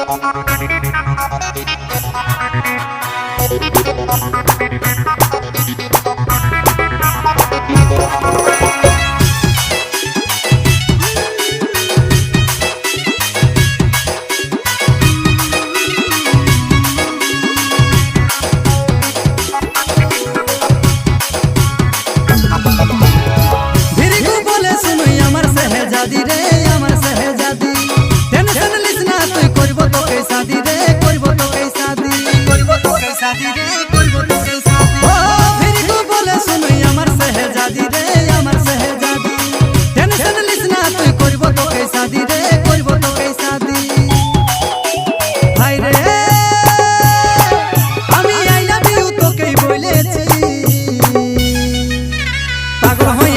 ভিরিগু বলে শুনুই আমার সেহেজাদি রে আমার সেহেজাদি সেহজাদি রে কইব তোকে সাদি ও ফিরি তো বলে শুনুই আমার সেহজাদি রে আমার সেহজাদি টেনশন পাগল হই